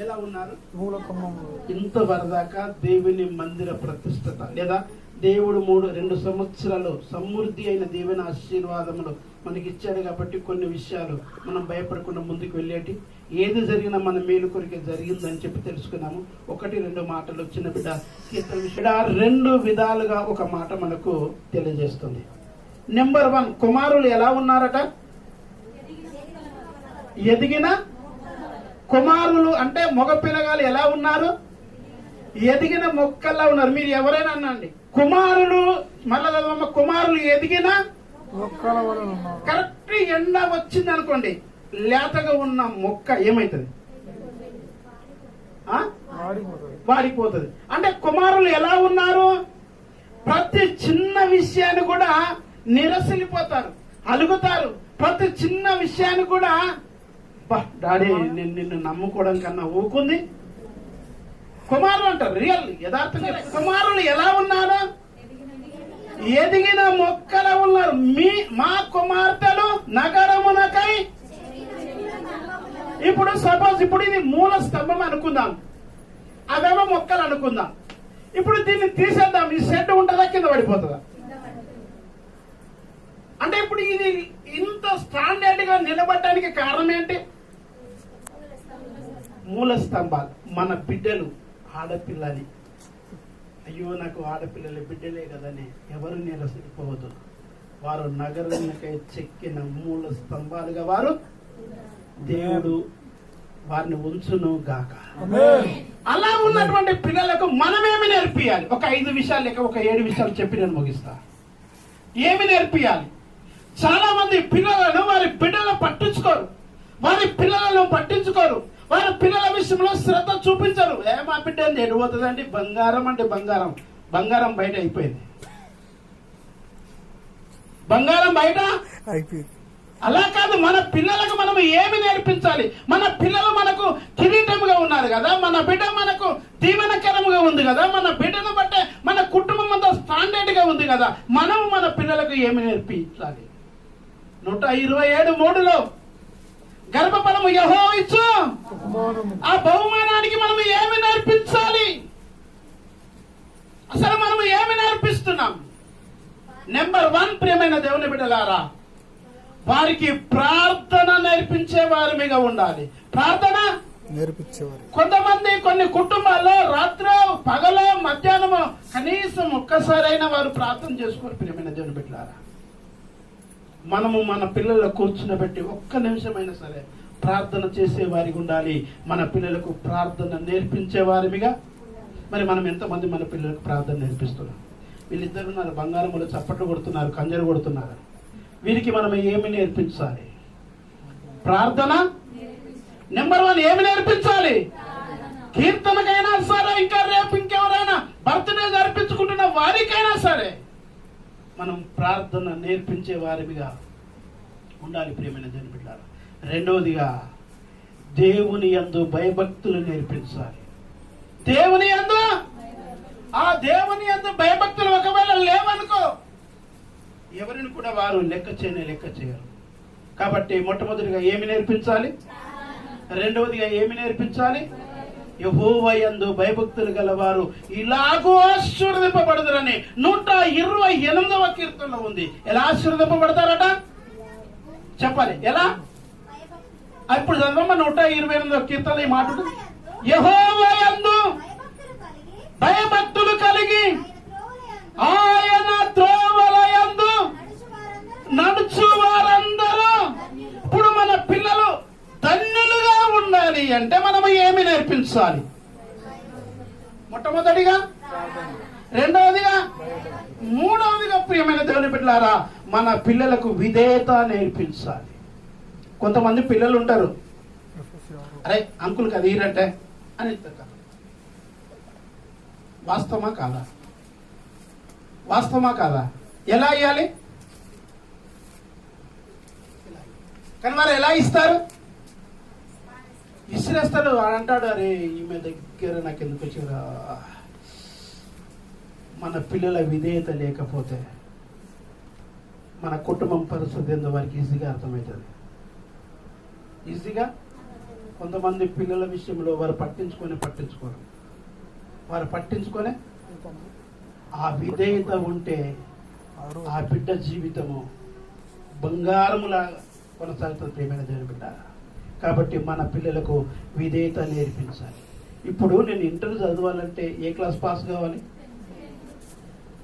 ఎలా ఉన్నారు? మూల ఖమ్మం ఇంతవరదాకా దేవుని మందిర ప్రతిష్టత లేదా దేవుడు మూడు రెండు సంవత్సరాలు సమృద్ధి అయిన దేవుని ఆశీర్వాదములు మనకి ఇచ్చాడు కాబట్టి కొన్ని విషయాలు మనం భయపడకుండా ముందుకు వెళ్ళేటి. ఏది జరిగినా మన మేలు కొరికే జరిగిందని చెప్పి తెలుసుకున్నాము. ఒకటి రెండు మాటలు చిన్న బిడ్డ కీర్తన విషయం. రెండు విధాలుగా ఒక మాట మనకు తెలియజేస్తుంది. నెంబర్ వన్ కుమారులు ఎలా ఉన్నారట? ఎదిగిన కుమారులు అంటే మగ పిల్లగాలు ఎలా ఉన్నారు? ఎదిగిన మొక్కల్లా ఉన్నారు. మీరు ఎవరైనా అనండి కుమారులు మళ్ళా చదవమ్మ, కుమారులు ఎదిగిన కరెక్ట్ ఎండ వచ్చింది అనుకోండి లేతగా ఉన్న మొక్క ఏమైతుంది? వాడిపోతుంది. అంటే కుమారులు ఎలా ఉన్నారు? ప్రతి చిన్న విషయాన్ని కూడా నిరసిల్లిపోతారు అలుగుతారు. ప్రతి చిన్న విషయాన్ని కూడా "బా, డాడీ నేను నిన్ను నమ్ముకోవడం కన్నా ఊకుంది కుమారుడు అంటారు రియల్ యథార్థంగా. కుమారులు ఎలా ఉన్నారు? ఎదిగిన మొక్కల ఉన్నారు. మీ మా కుమార్తెలు నగరమునకై. ఇప్పుడు సపోజ్ ఇప్పుడు ఇది మూల స్తంభం అనుకుందాం. అవేమో మొక్కలు అనుకుందాం. ఇప్పుడు దీన్ని తీసేద్దాం. ఈ షెడ్ ఉంటుందా? కింద పడిపోతుందా? అంటే ఇప్పుడు ఇది ఇంత స్టాండర్డ్గా నిలబడడానికి కారణం ఏంటి? మూల స్తంభాలు. మన బిడ్డలు ఆడపిల్లని అయ్యో నాకు ఆడపిల్లలు బిడ్డలే కదని. ఎవరు నిరసిపోవద్దు వారు నగరానికై చెక్కిన మూల స్తంభాలుగా వారు దేవుడు వారిని ఉంచును గాక. అలా ఉన్నటువంటి పిల్లలకు మనమేమి నేర్పియాలి? ఒక ఐదు విషయాలు లేక ఒక ఏడు విషయాలు చెప్పి నేను ముగిస్తా. ఏమి నేర్పియాలి? చాలా మంది పిల్లలను వారి బిడ్డలను పట్టించుకోరు. వారి పిల్లలను పట్టించుకోరు. వారి పిల్లల విషయంలో శ్రద్ధ చూపించరు. ఏ మా బిడ్డ నేను పోతుందండి. బంగారం అంటే బంగారం. బంగారం బయట అయిపోయింది. బంగారం బయట అయిపోయింది. అలా కాదు మన పిల్లలకు మనం ఏమి నేర్పించాలి? మన పిల్లలు మనకు కిరీటముగా ఉన్నారు కదా. మన బిడ్డ మనకు దీవెనకరముగా ఉంది కదా. మన బిడ్డను బట్టే మన కుటుంబం అంతా స్టాండర్డ్గా ఉంది కదా. మనం మన పిల్లలకు ఏమి నేర్పించాలి? నూట ఇరవై ఏడు మూడులో గర్భఫలము యహో ఇచ్చు. ఆ బహుమానానికి మనం ఏమి నేర్పించాలి? అసలు మనం ఏమి నేర్పిస్తున్నాం? నెంబర్ వన్ ప్రియమైన దేవుని బిడ్డలారా వారికి ప్రార్థన నేర్పించే వారిగా ఉండాలి. ప్రార్థన? నేర్పించేవారు. కొంతమంది కొన్ని కుటుంబాల్లో రాత్రి పగలో మధ్యాహ్నము కనీసం ఒక్కసారైనా వారు ప్రార్థన చేసుకోరు ప్రియమైన దేవుని బిడ్డలారా మనము మన పిల్లల కూర్చునబెట్టి ఒక్క నిమిషమైనా సరే ప్రార్థన చేసే వారికి ఉండాలి. మన పిల్లలకు ప్రార్థన నేర్పించే వారిగా మరి మనం ఎంతమంది మన పిల్లలకు ప్రార్థన నేర్పిస్తున్నాం? వీళ్ళిద్దరు ఉన్నారు బంగారములు చప్పట్లు కొడుతున్నారు కంజరు కొడుతున్నారు. వీరికి మనం ఏమి నేర్పించాలి? ప్రార్థన? నెంబర్ వన్ ఏమి నేర్పించాలి? కీర్తనకైనా సరే ఇంకా రేపు ఇంకెవరైనా బర్త్డే జరిపించుకుంటున్న వారికైనా సరే మనం ప్రార్థన నేర్పించే వారిగా ఉండాలి ప్రియమైన దేవుని రెండవదిగా దేవుని యందు భయభక్తులు నేర్పించాలి. దేవుని యందు? ఆ దేవుని యందు భయభక్తులు ఒకవేళ లేవనుకో ఎవరిని కూడా వారు లెక్క చేయని లెక్క చేయరు. కాబట్టి మొట్టమొదటిగా ఏమి నేర్పించాలి? రెండవదిగా ఏమి నేర్పించాలి? యహోవయందు భయభక్తులు గలవారు ఇలాగో ఆశీర్వదింపబడదురని నూట ఇరవై ఎనిమిదవ కీర్తనలో ఉంది. ఎలా ఆశీర్వదింపబడతారట? చెప్పాలి. ఎలా? ఇప్పుడు చదవమ్మ నూట ఇరవై ఎనిమిదవ కీర్తన ఈ మాట యహో యెహోవాయందు భయభక్తులు కలిగి ఆయన త్రోవలయందు నడుచు వారందరూ ఇప్పుడు మన పిల్లలు ధన్యులుగా ఉండాలి అంటే మనము ఏమి నేర్పించాలి మొట్టమొదటిగా రెండవదిగా మూడవదిగా ప్రియమైన దేవుని బిడ్డలారా మన పిల్లలకు విధేయత నేర్పించాలి. కొంతమంది పిల్లలు ఉంటారు. అరే అంకుల్ కదా ఈరంటే అని వాస్తవమా కాదా? వాస్తవమా కాదా? ఎలా ఇవ్వాలి కానీ వారు ఎలా ఇస్తారు? ఇసిరేస్తాడు వాడు అంటాడు అరే ఈమె దగ్గర నాకు ఎందుకు వచ్చిరా మన పిల్లల విధేయత లేకపోతే మన కుటుంబం పరిస్థితి ఏందో వారికి ఈజీగా అర్థమవుతుంది. ఈజీగా కొంతమంది పిల్లల విషయంలో వారు పట్టించుకొని పట్టించుకోరు. వారు పట్టించుకొని ఆ విధేయత ఉంటే ఆ బిడ్డ జీవితము బంగారములా కొనసాగుతుంది ప్రేమైన దేవుని బిడ్డ కాబట్టి మన పిల్లలకు విధేయత నేర్పించాలి. ఇప్పుడు నేను ఇంటర్ చదవాలంటే ఏ క్లాస్ పాస్ కావాలి?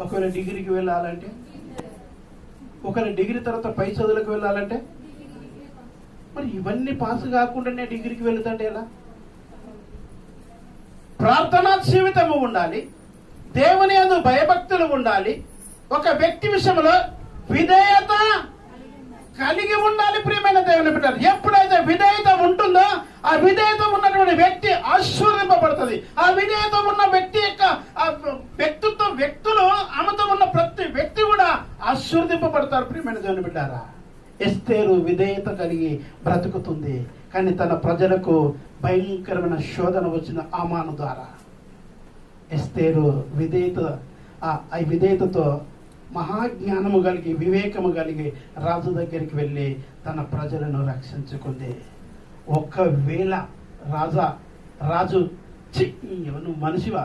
ఒకవేళ డిగ్రీకి వెళ్ళాలంటే ఒకరి డిగ్రీ తర్వాత పై చదువులకు వెళ్ళాలంటే? మరి ఇవన్నీ పాస్ కాకుండానే డిగ్రీకి వెళుతుంటే ఎలా? ప్రార్థనా జీవితము ఉండాలి దేవుని అందు భయభక్తులు ఉండాలి ఒక వ్యక్తి విషయంలో విధేయత కలిగి ఉండాలి ప్రియమైన దేవుని బిడ్డలు. ఎప్పుడైతే విధేయత ఉంటుందో ఆ విధేయత ఉన్నటువంటి వ్యక్తి ఆశీర్వదింపబడుతుంది. ఆ విధేయత ఉన్న వ్యక్తి యొక్క ఆ వ్యక్తిత్వ వ్యక్తులు ఆమెతో ఉన్న ప్రతి వ్యక్తి కూడా ఆశీర్వదింపబడతారు ప్రియమైన దేవుని బిడ్డారా? ఎస్తేరు విధేయత కలిగి బ్రతుకుతుంది. కానీ తన ప్రజలకు భయంకరమైన శోధన వచ్చిన ఆమాను ద్వారా. ఎస్తేరు విధేయత ఆ ఆ విధేయతతో మహాజ్ఞానము కలిగి వివేకము కలిగి రాజు దగ్గరికి వెళ్ళి తన ప్రజలను రక్షించుకుంది. ఒకవేళ రాజా రాజు చి నువ్వు మనిషివా?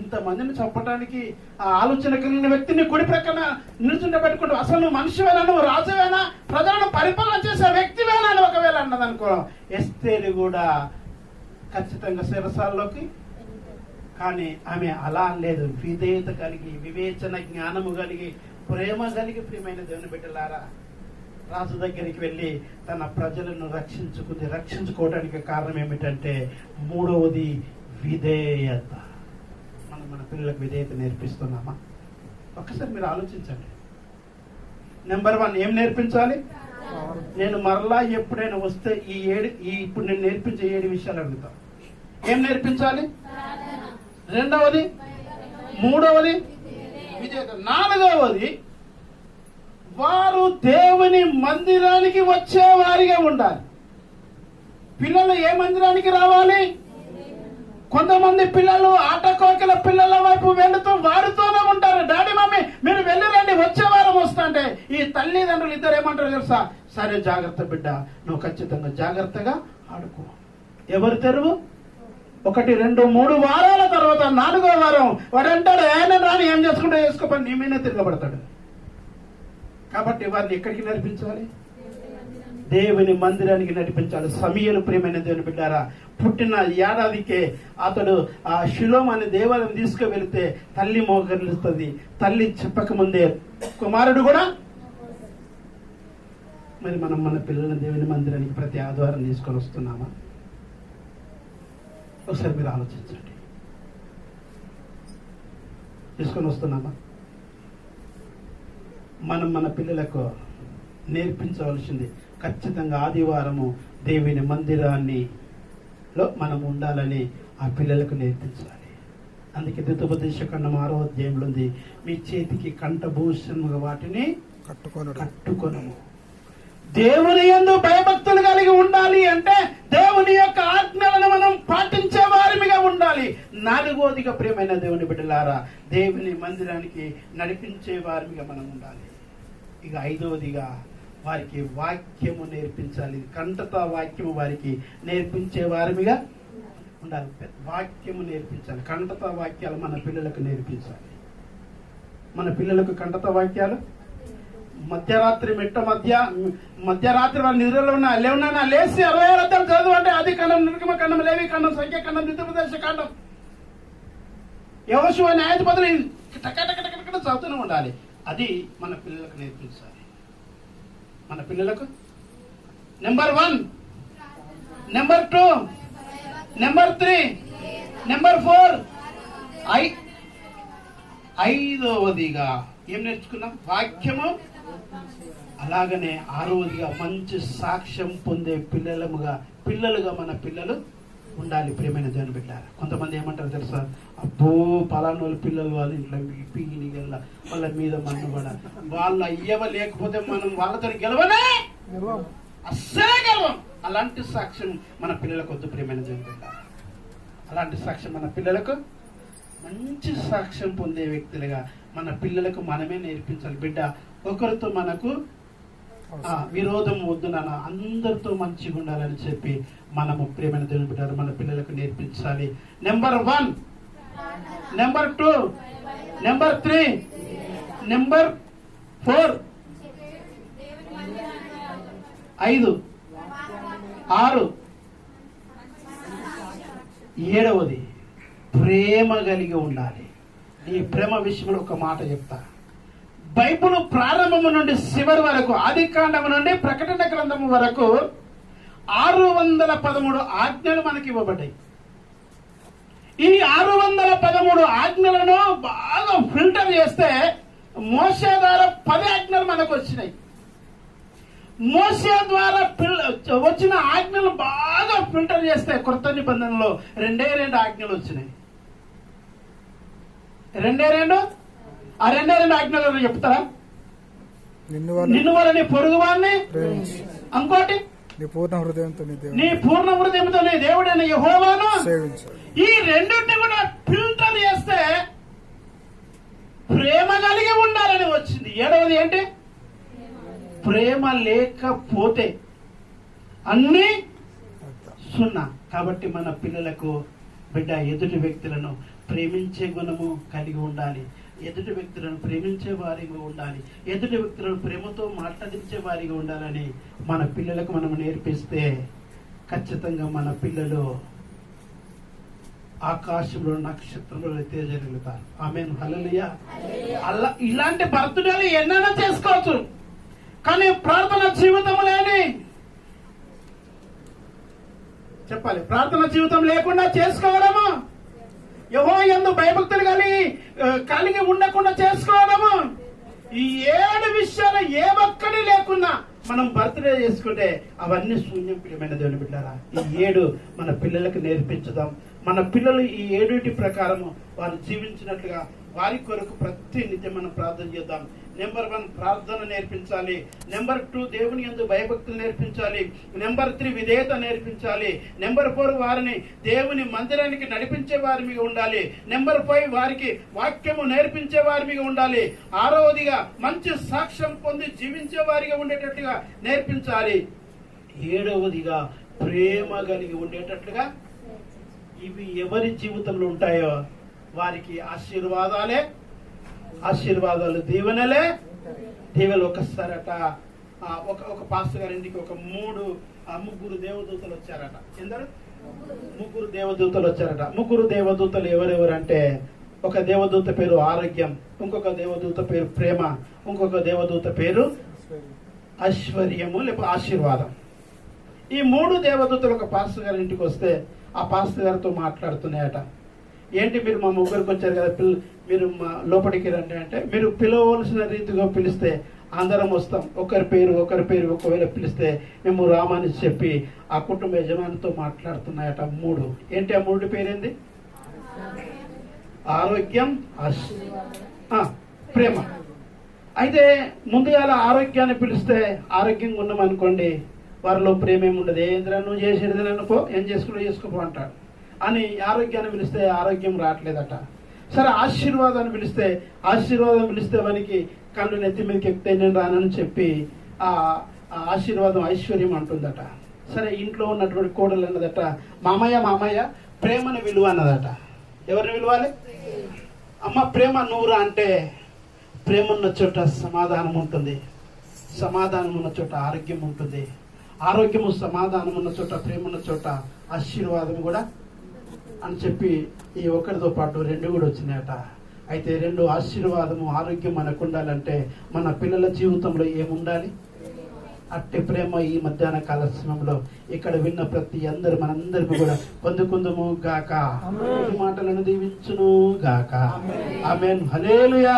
ఇంతమందిని చంపడానికి ఆ ఆలోచన కలిగిన వ్యక్తిని కుడి ప్రక్కన నిలుచుండ పెట్టుకుంటూ అసలు నువ్వు మనిషివేనా? నువ్వు రాజువేనా? ప్రజలను పరిపాలన చేసే వ్యక్తివేనా అని ఒకవేళ అన్నదనుకో ఎస్తేని కూడా ఖచ్చితంగా శిరసాల్లోకి కానీ ఆమె అలా లేదు. విధేయత కలిగి వివేచన జ్ఞానము కలిగి ప్రేమ కలిగి ప్రియమైన దేవుని బిడ్డలారా రాజు దగ్గరికి వెళ్ళి తన ప్రజలను రక్షించుకుంది. రక్షించుకోవడానికి కారణం ఏమిటంటే మూడవది విధేయత. మన పిల్లలకు విధేయత నేర్పిస్తున్నామా? ఒక్కసారి మీరు ఆలోచించండి. నెంబర్ వన్ ఏం నేర్పించాలి? నేను మరలా ఎప్పుడైనా వస్తే ఈ ఏడు ఈ ఇప్పుడు నేను నేర్పించే ఏడు విషయాలు అడుగుతా. ఏం నేర్పించాలి? రెండవది మూడవది విధేయత. నాలుగవది వారు దేవుని మందిరానికి వచ్చే వారిగా ఉండాలి. పిల్లలు ఏ మందిరానికి రావాలి? కొంతమంది పిల్లలు ఆటకోకిల పిల్లల వైపు వెళుతూ వారితోనే ఉంటారు. డాడీ మమ్మీ మీరు వెళ్ళి రండి వచ్చే వారం వస్తాంటే ఈ తల్లిదండ్రులు ఇద్దరు ఏమంటారు తెలుసా? సరే జాగ్రత్త బిడ్డ నువ్వు ఖచ్చితంగా జాగ్రత్తగా ఆడుకో. ఎవరు తెరువు? ఒకటి రెండు మూడు వారాల తర్వాత నాలుగో వారం. వాడు అంటాడు ఆయన రాని ఏం చేసుకుంటా చేసుకోపని నీ మీదే తిరగబడతాడు. కాబట్టి వారిని ఎక్కడికి నడిపించాలి? దేవుని మందిరానికి నడిపించాలి. సమయలు ప్రేమైన దేవుని బిడ్డారా పుట్టిన ఏడాదికే అతడు ఆ శిలోం అనే దేవాలయం తీసుకువెళితే తల్లి మోకరిస్తుంది తల్లి చెప్పకముందే కుమారుడు కూడా? మరి మనం మన పిల్లల దేవుని మందిరానికి ప్రతి ఆదివారం తీసుకొని వస్తున్నామా? ఒకసారి మీరు ఆలోచించండి. తీసుకొని వస్తున్నామా? మనం మన పిల్లలకు నేర్పించవలసింది ఖచ్చితంగా ఆదివారము దేవుని మందిరాన్ని లో మనం ఉండాలని ఆ పిల్లలకు నేర్పించాలి. అందుకే దితుపదేశ ఖండం ఆరో అధ్యాయంలో ఉంది. మీ చేతికి కంఠభూషణముగా వాటిని కట్టుకొనడు. కట్టుకొనము. దేవుని యందు భయభక్తులు కలిగి ఉండాలి అంటే దేవుని యొక్క ఆజ్ఞలను మనం పాటించే వారిగా ఉండాలి. నాలుగోదిగా ప్రియమైన దేవుని బిడ్డలారా దేవుని మందిరానికి నడిపించే వారిగా మనం ఉండాలి. ఇక ఐదవదిగా వారికి వాక్యము నేర్పించాలి. కంటత వాక్యము వారికి నేర్పించే వారిగా ఉండాలి. వాక్యము నేర్పించాలి. కంటత వాక్యాలు మన పిల్లలకు నేర్పించాలి. మన పిల్లలకు కంటత వాక్యాలు? మధ్యరాత్రి మిట్ట మధ్య మధ్యరాత్రి వాళ్ళ నిద్రలో ఉన్న లేవున్నా లేచి అరవై ఆరు అర్థాలు చదువు అంటే అది ఖండం నిర్గమ ఖండం లేవి ఖండం సంఖ్య ఖండం నిద్రప్రదేశ ఖండం. యవశివ న్యాయాధిపతులు టక టక టక చదువుతూనే ఉండాలి. అది మన పిల్లలకు నేర్పించాలి. మన పిల్లలకు? Number one number two number three number four I ఐదవదిగా ఏం నేర్చుకున్నాం? వాక్యము. అలాగనే ఆరవదిగా మంచి సాక్ష్యం పొందే పిల్లలముగా పిల్లలుగా మన పిల్లలు ఉండాలి. ప్రియమైన దేవుని బిడ్డారు కొంతమంది ఏమంటారు తెలుసా? అబ్బో పలానా వాళ్ళ పిల్లలు వాళ్ళ ఇంట్లో పీగిని గెల్ల వాళ్ళ మీద మన్ను పడ. వాళ్ళ అయ్యవ లేకపోతే మనం వాళ్ళతో గెలవనే నిల్వం అస్సలే గెలవం. అలాంటి సాక్ష్యం మన పిల్లలకు వద్దు ప్రియమైన దేవుని బిడ్డ అలాంటి సాక్ష్యం మన పిల్లలకు? మంచి సాక్ష్యం పొందే వ్యక్తులుగా మన పిల్లలకు మనమే నేర్పించాలి. బిడ్డ ఒకరితో మనకు విరోధం వద్దు నాన్న. అందరితో మంచిగా ఉండాలని చెప్పి మనము ప్రేమైన దేవుని బిడ్డారు మన పిల్లలకు నేర్పించాలి. Number one number two number three number four ఐదు ఆరు. ఏడవది ప్రేమ కలిగి ఉండాలి. ఈ ప్రేమ విషయంలో ఒక మాట చెప్తా. బైబుల్ ప్రారంభము నుండి చివరి వరకు ఆది కాండము నుండి ప్రకటన గ్రంథము వరకు ఆరు వందల పదమూడు ఆజ్ఞలు మనకి ఇవ్వబడ్డాయి. ఈ ఆరు వందల పదమూడు ఆజ్ఞలను బాగా ఫిల్టర్ చేస్తే మోసే ద్వారా పది ఆజ్ఞలు మనకు వచ్చినాయి. మోసే ద్వారా వచ్చిన ఆజ్ఞలు బాగా ఫిల్టర్ చేస్తే కొత్త నిబంధనలో రెండే రెండు ఆజ్ఞలు వచ్చినాయి. రెండే రెండు? ఆ రెండే రెండు ఆజ్ఞలు చెప్తారా? నిన్ను వాళ్ళు నిన్ను వాళ్ళని పొరుగు వాడిని ఇంకోటి? నీ పూర్ణ హృదయంతో నీ పూర్ణ హృదయంతో నీ దేవుడైన యెహోవాను సేవించాలి ఈ రెండింటిని కూడా ఫిల్టర్ చేస్తే ప్రేమ కలిగి ఉండాలని వచ్చింది. ఏడవది ఏంటి? ప్రేమ లేకపోతే అన్నీ సున్నా. కాబట్టి మన పిల్లలకు బిడ్డ ఎదుటి వ్యక్తులను ప్రేమించే గుణము కలిగి ఉండాలి. ఎదుటి వ్యక్తులను ప్రేమించే వారిగా ఉండాలి. ఎదుటి వ్యక్తులను ప్రేమతో మాట్లాడించే వారిగా ఉండాలని మన పిల్లలకు మనం నేర్పిస్తే ఖచ్చితంగా మన పిల్లలు ఆకాశంలో నక్షత్రంలో తేజగలుగుతారు ఆమె హలలియ అలా ఇలాంటి బర్త్డేలు ఎన్నైనా చేసుకోవచ్చు. కానీ ప్రార్థన జీవితం లేని చెప్పాలి. ప్రార్థన జీవితం లేకుండా చేసుకోవడమా? యహో ఎందు భయభక్తులు కలిగి కలిగి ఉండకుండా చేసుకోవడము. ఈ ఏడు విషయాలు ఏ ఒక్కడి లేకున్నా మనం బర్త్డే చేసుకుంటే అవన్నీ శూన్యం ప్రియమైన దేవుని బిడ్డారా? ఈ ఏడు మన పిల్లలకు నేర్పించుదాం. మన పిల్లలు ఈ ఏడుటి ప్రకారము వారు జీవించినట్లుగా వారి కొరకు ప్రతి నిత్యం మనం ప్రార్థన చేద్దాం. నెంబర్ వన్ ప్రార్థన నేర్పించాలి. నెంబర్ టూ దేవుని ఎందు భయభక్తులు నేర్పించాలి. నెంబర్ త్రీ విధేయత నేర్పించాలి. నెంబర్ ఫోర్ వారిని దేవుని మందిరానికి నడిపించే వారి మీద ఉండాలి. నెంబర్ ఫైవ్ వారికి వాక్యము నేర్పించే వారి మీద ఉండాలి. ఆరవదిగా మంచి సాక్ష్యం పొంది జీవించే వారిగా ఉండేటట్టుగా నేర్పించాలి. ఏడవదిగా ప్రేమ కలిగి ఉండేటట్లుగా ఇవి ఎవరి జీవితంలో ఉంటాయో వారికి ఆశీర్వాదాలే. ఆశీర్వాదాలు దీవెనలే. దీవెలు ఒకసారట ఒక ఒక పాస్టర్ గారి ఇంటికి ఒక మూడు ఆ, ముగ్గురు దేవదూతలు వచ్చారట. ఎందరు ముగ్గురు దేవదూతలు వచ్చారట. ముగ్గురు దేవదూతలు ఎవరెవరు అంటే ఒక దేవదూత పేరు ఆరోగ్యం ఇంకొక దేవదూత పేరు ప్రేమ ఇంకొక దేవదూత పేరు ఐశ్వర్యము లేకపోతే ఆశీర్వాదం. ఈ మూడు దేవదూతలు ఒక పాస్టర్ గారి ఇంటికి వస్తే ఆ పాస్టర్ గారితో మాట్లాడుతున్నాయట. ఏంటి మీరు మా ముగ్గురికి వచ్చారు కదా పిల్ల మీరు మా లోపలికి రండి అంటే మీరు పిలవలసిన రీతిగా పిలిస్తే అందరం వస్తాం. ఒకరి పేరు ఒకరి పేరు ఒకవేళ పిలిస్తే మేము రామని చెప్పి ఆ కుటుంబ యజమానితో మాట్లాడుతున్నాయట మూడు. ఏంటి ఆ మూడు పేరేంది? ఆరోగ్యం ప్రేమ. అయితే ముందుగా ఆరోగ్యాన్ని పిలిస్తే ఆరోగ్యంగా ఉన్నామనుకోండి వారిలో ప్రేమ ఏముండదు ఉండదు ఏంద్రా నువ్వు చేసేది అనుకో ఏం చేసుకున్నా చేసుకోపో అంటాడు. అని ఆరోగ్యాన్ని పిలిస్తే ఆరోగ్యం రావట్లేదట. సరే ఆశీర్వాదాన్ని పిలిస్తే ఆశీర్వాదం పిలిస్తే వానికి కళ్ళు నెత్తి మీదకి ఎక్కితే నేను రానని చెప్పి ఆ ఆశీర్వాదం ఐశ్వర్యం అంటుందట. సరే ఇంట్లో ఉన్నటువంటి కోడలు అన్నదట మామయ్య మామయ్య ప్రేమను విలువ అన్నదట. ఎవరిని విలువాలి? అమ్మ ప్రేమ నూరా అంటే ప్రేమ ఉన్న చోట సమాధానం ఉంటుంది. సమాధానం ఉన్న చోట ఆరోగ్యం ఉంటుంది. ఆరోగ్యము సమాధానం ఉన్న చోట ప్రేమ ఉన్న చోట ఆశీర్వాదం కూడా అని చెప్పి ఈ ఒకరితో పాటు రెండు కూడా వచ్చినాయట. అయితే రెండు ఆశీర్వాదము ఆరోగ్యం మనకు ఉండాలంటే మన పిల్లల జీవితంలో ఏముండాలి? అట్టి ప్రేమ ఈ మధ్యాహ్న కాల సమయంలో ఇక్కడ విన్న ప్రతి అందరు మనందరికీ కూడా పొందుకుందుము గాక. మాటలను దీవించును గాక. ఆమెన్. హలేలుయా